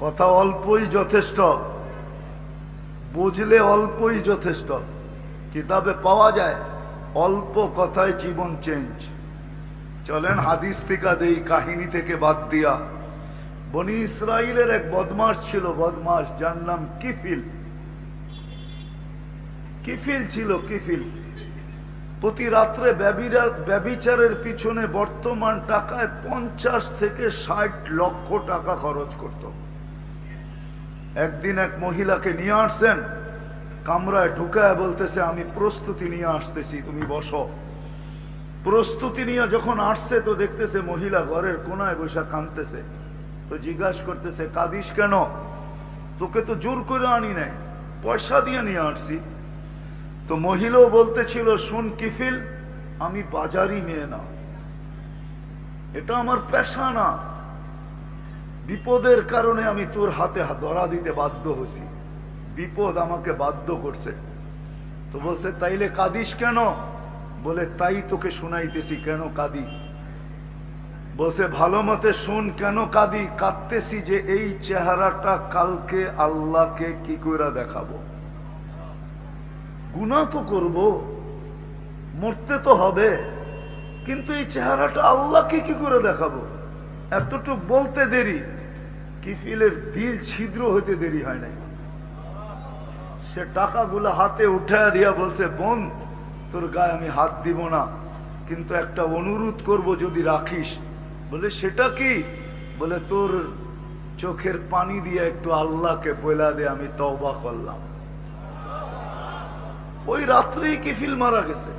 কথা অল্পই যথেষ্ট, বুঝলে অল্পই যথেষ্ট। কিতাবে পাওয়া যায়, অল্প কথায় জীবন চেঞ্জ চলেন হাদিস থেকে দেই, কাহিনী থেকে বাদ দিয়া। বনি ইসরায়েলের এক বদমাস ছিল বদমাস যার নাম কিফিল। কিফিল ছিল, কিফিল। প্রতি রাত্রে ব্যভিচারের পিছনে বর্তমান টাকায় পঞ্চাশ থেকে ষাট লক্ষ টাকা খরচ করত। একদিন এক মহিলাকে নিয়ে আসছেন। কামরায় ঢুকায় বলতেছে, আমি প্রস্তুতি নিয়ে আসতেছি, তুমি বসো। প্রস্তুতি নিয়ে যখন আসছে তো দেখতেছে মহিলা ঘরের কোনায় বসে কাঁদতেছে। তো জিজ্ঞাসা করতেছে, কাঁদিস কেন? তোকে তো জোর করে আনি নাই, পয়সা দিয়ে নিয়ে আসছি। তো মহিলাও বলতেছিল, শুন কিফিল, আমি বাজারি মেয়ে না এটা আমার পেশা না। বিপদের কারণে আমি তোর হাতে ধরা দিতে বাধ্য হয়েছি। বিপদ আমাকে বাধ্য করছে। তো বলছে, তাইলে কাঁদিস কেন? বলে, তাই তোকে শোনাইতেছি, কেন কাঁদি? বলছে, ভালো মতে শোন, কেন কাঁদি? কাঁদতেছি যে এই চেহারাটা কালকে আল্লাহকে কি করে দেখাবো। গুণা তো করব, মরতে তো হবে, কিন্তু এই চেহারাটা আল্লাহকে কি করে দেখাবো? এতটুক বলতে দেরি। কিফিলের দিল ছিদ্র হইতে দেরি হয় নাই। সে টাকাগুলো হাতে উঠায় দিয়া বলছে, বোন, তোর গায়ে আমি হাত দিব না, কিন্তু একটা অনুরোধ করব যদি রাখিস। বলে, সেটা কি? বলে, তোর চোখের পানি দিয়ে একটু আল্লাহকে বইলা দিয়ে আমি তওবা করলাম। ওই রাত্রেই কিফিল মারা গেছে।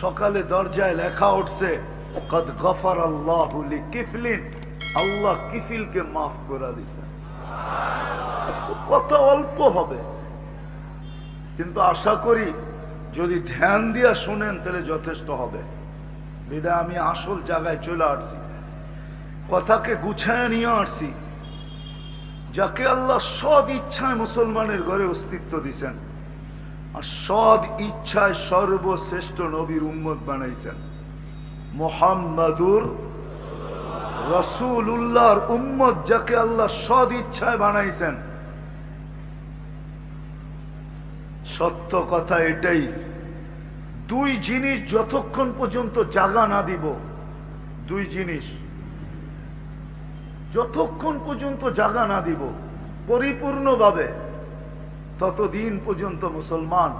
সকালে দরজায় লেখা উঠছে, কদ গফার আল্লাহ কিফলিন আল্লাহ কিফিলকে মাফ করে দিছে তো কত অল্প হবে। কিন্তু আশা করি যদি ধ্যান দিয়া শুনেন, তাহলে যথেষ্ট হবে। বিদায় আমি আসল জায়গায় চলে আসছি। কথাকে গুছায় নিয়ে আসছি। যাকে আল্লাহ সদ ইচ্ছায় মুসলমানের ঘরে অস্তিত্ব দিছেন আর সদ ইচ্ছায় সর্বশ্রেষ্ঠ নবীর উম্মত বানাইছেন। মোহাম্মদুর রসুল উল্লাহর উম্মত যাকে আল্লাহ সদ ইচ্ছায় বানাইছেন। সত্য কথা এটাই, দুই জিনিস যতক্ষণ পর্যন্ত জাগা না দিব, দুই জিনিস, যতক্ষণ পর্যন্ত জাগা না দিব, পরিপূর্ণভাবে ততদিন পর্যন্ত মুসলমান,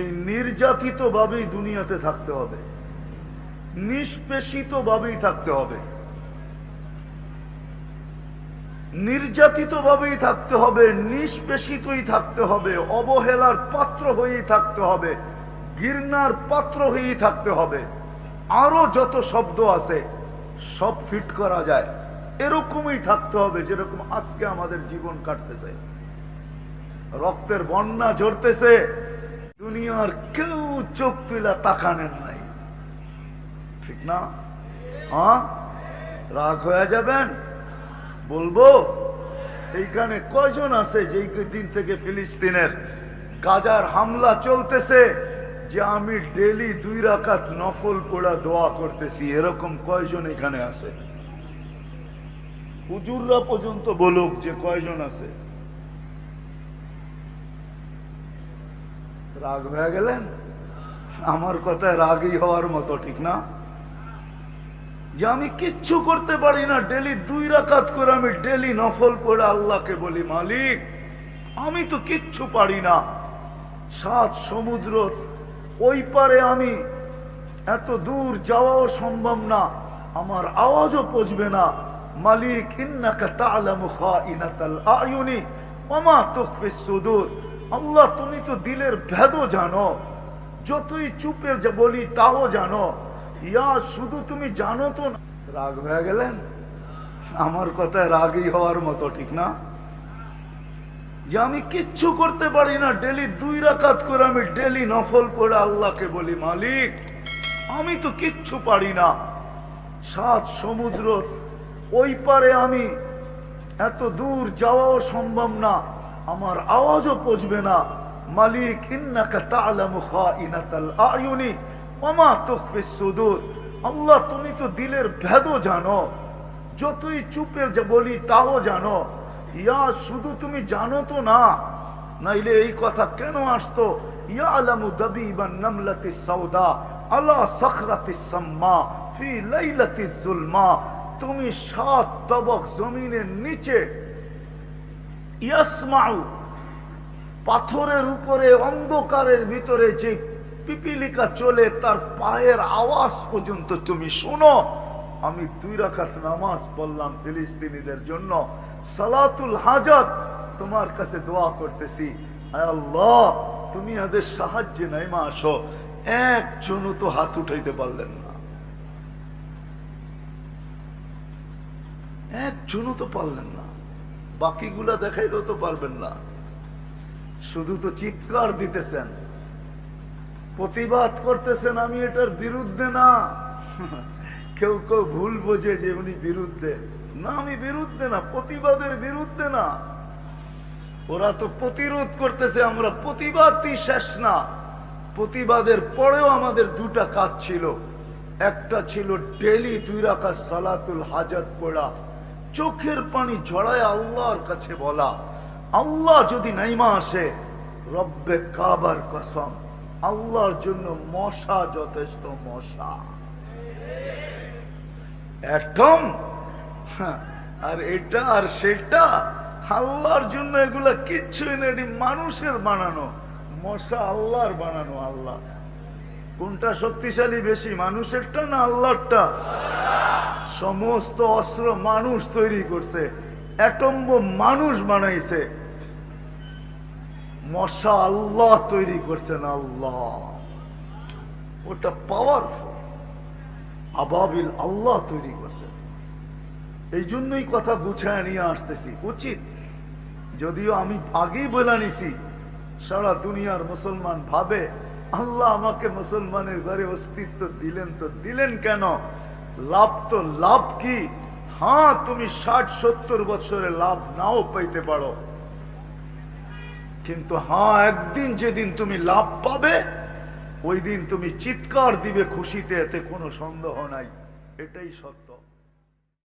এই নির্যাতিত ভাবেই দুনিয়াতে থাকতে হবে নিষ্পেষিত ভাবেই থাকতে হবে। নির্যাতিত ভাবেই থাকতে হবে, নিষ্পেষিতই থাকতে হবে, অবহেলার পাত্র হয়েই থাকতে হবে গির্নার পাত্র হয়েই থাকতে হবে। আরও যত শব্দ আছে, সব ফিট করা যায়। এরকমই থাকতে হবে যেরকম আজকে আমাদের জীবন কাটতেছে। রক্তের বন্যা ঝরতেছে, দুনিয়ার কেউ চোখ তুলা তাকানেন নাই। ঠিক না? হ্যাঁ? রাগ হয়ে যাবেন? বলব? এইখানে কয়জন আছে যেই দিন থেকে ফিলিস্তিনের গাজার হামলা চলতেছে, যে আমি ডেলি দুই রাকাত নফল পোড়া দোয়া করতেছি, এরকম কয়জন এখানে আছে? হুজুররা পর্যন্ত বলুক যে কয়জন আছে। রাগ হয়ে গেলেন? আমার কথায় রাগই হওয়ার মতো, ঠিক না? যে আমি কিচ্ছু করতে পারি না, ডেলি দুই রাকাত করে আমি ডেলি নফল পড়ে আল্লাহকে বলি, মালিক, আমি তো কিচ্ছু পারি না। সাত সমুদ্র, ওই পারে আমি এত দূর যাওয়াও সম্ভব না, আমার আওয়াজও পচবে না। মালিক সুদূর। আল্লাহ, তুমি তো দিলের ভেদও জানো, যতই চুপে বলি তাও জানো। ইয়া, শুধু তুমি জানো তো না। রাগ হয়ে গেলেন? আমার কথায় রাগই হওয়ার মতো, ঠিক না? যে আমি কিচ্ছু করতে পারি না, ডেলি দুই রাকাত করে আমি ডেলি নফল পড়ে আল্লাহকে বলি, মালিক, আমি তো কিচ্ছু পারি না। সাত সমুদ্র, ওই পারে আমি এত দূর যাওয়াও সম্ভব না, আমার আওয়াজও পচবে না। মালিক, ইন্নাকা তা'লামু খাইনাতাল আয়ুনি আল্লাহ, তুমি তো দিলের ভেদও জানো। যতই চুপে যে বলি তাও জানো। ইয়া, শুধু তুমি জানো তো না। নাইলে এই কথা কেন আসতো? ইয়া আলামু দাবিবান নামলাতি সাউদা আলা সখরাতি ফি জুলমা। তুমি তবক জমিনের নিচে পাথরের উপরে অন্ধকারের ভিতরে যে পিপিলিকা চলে, তার পায়ের আওয়াজ পর্যন্ত তুমি শোনো। আমি দুই রাখাত নামাজ পড়লাম ফিলিস্তিনিদের জন্য। সালাতুল হাজাত, তোমার কাছে দোয়া করতেছি। আল্লাহ, তুমি এদের সাহায্যে নাইমা আসো। একজনও তো হাত উঠাইতে পারলেন না। একজনও তো পারলেন না। বাকিগুলা দেখাইলেও তো পারবেন না। শুধু তো চিৎকার দিতেছেন। প্রতিবাদ করতেছেন আমি এটার বিরুদ্ধে না। কেউ কেউ ভুল বোঝে যে উনি বিরুদ্ধে। না, আমি বিরুদ্ধে না, প্রতিবাদের বিরুদ্ধে না। ওরা তো প্রতিরোধ করতেছে, আমরা প্রতিবাদই শেষ না। প্রতিবাদের পরেও আমাদের দুটা কাজ ছিল। একটা ছিল ডেলি দুই রাখা সালাতুল হাজাত পড়া। চোখের পানি ঝড়ায় আল্লাহর কাছে বলা। আল্লাহ যদি নাইমা আসে, রব্বে কাবার কসম। আল্লাহর জন্য মশা যথেষ্ট মশা। একদম। হ্যাঁ, আর এটা আর সেটা আল্লাহর জন্য এগুলা কিচ্ছুই না এটি মানুষের বানানো। মশা আল্লাহর বানানো আল্লাহ। কোনটা শক্তিশালী বেশি মানুষেরটা না আল্লাহরটা? সমস্ত অস্ত্র মানুষ তৈরি করছে অ্যাটম্ব মানুষ বানাইছে। মশা আল্লাহ তৈরি করছেন আল্লাহ। ওটা পাওয়ারফুল আবাবিল আল্লাহ তৈরি করছেন এই জন্যই কথা গুছায় নিয়ে আসতেছি। উচিত। যদিও আমি আগেই বলে নিছি, সারা দুনিয়ার মুসলমান ভাবে, আল্লাহ আমাকে মুসলমানের ঘরে অস্তিত্ব দিলেন তো দিলেন কেন? লাভ তো লাভ কি? হ্যাঁ তুমি ষাট সত্তর বছরে লাভ নাও পাইতে পারো। কিন্তু হ্যাঁ একদিন যেদিন তুমি লাভ পাবে ওই দিন তুমি চিৎকার দিবে খুশিতে, এতে কোনো সন্দেহ নাই। এটাই সত্য।